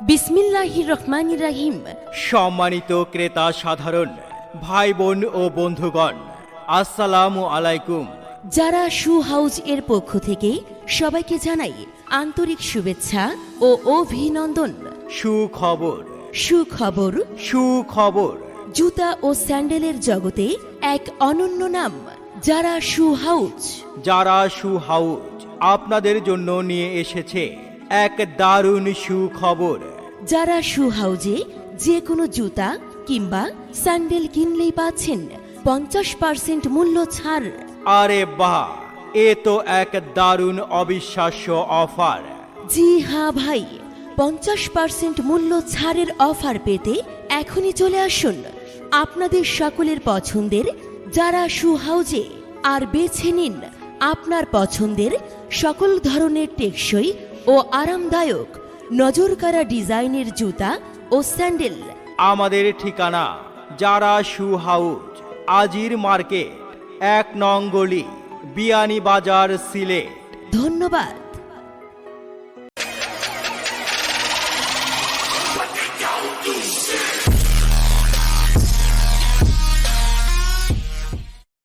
বিসমিল্লাহির রহমানির রাহিম। সম্মানিত ক্রেতা সাধারণ ভাই বোন ও বন্ধুগণ আসসালামু আলাইকুম। যারা শু হাউস এর পক্ষ থেকে সবাইকে জানাই আন্তরিক শুভেচ্ছা ও অভিনন্দন। সুখবর। সুখবর। সুখবর। জুতা ও স্যান্ডেলের জগতে এক অনন্য নাম যারা শু হাউস যারা শু হাউস আপনাদের জন্য নিয়ে এসেছে এক দারুণ সুখবর। যারা শু হাউজে যে কোনো জুতা কিংবা স্যান্ডেল কিনলেই পাচ্ছেন পঞ্চাশ পার্সেন্ট মূল্য ছাড়। আরে বাহ এ তো এক দারুণ অবিশ্বাস্য অফার। জি হ্যাঁ ভাই পঞ্চাশ পার্সেন্ট মূল্য ছাড়ের অফার পেতে এখনই চলে আসুন। আপনাদের সকলের পছন্দের যারা শু হাউজে আর বেছে নিন আপনার পছন্দের সকল ধরনের টেকসই ও আরামদায়ক নজরকাড়া ডিজাইনের জুতা ও স্যান্ডেল। আমাদের ঠিকানা যারা শু হাউস আজির মার্কেট এক নং গলি বিয়ানী বাজার সিলেট। ধন্যবাদ।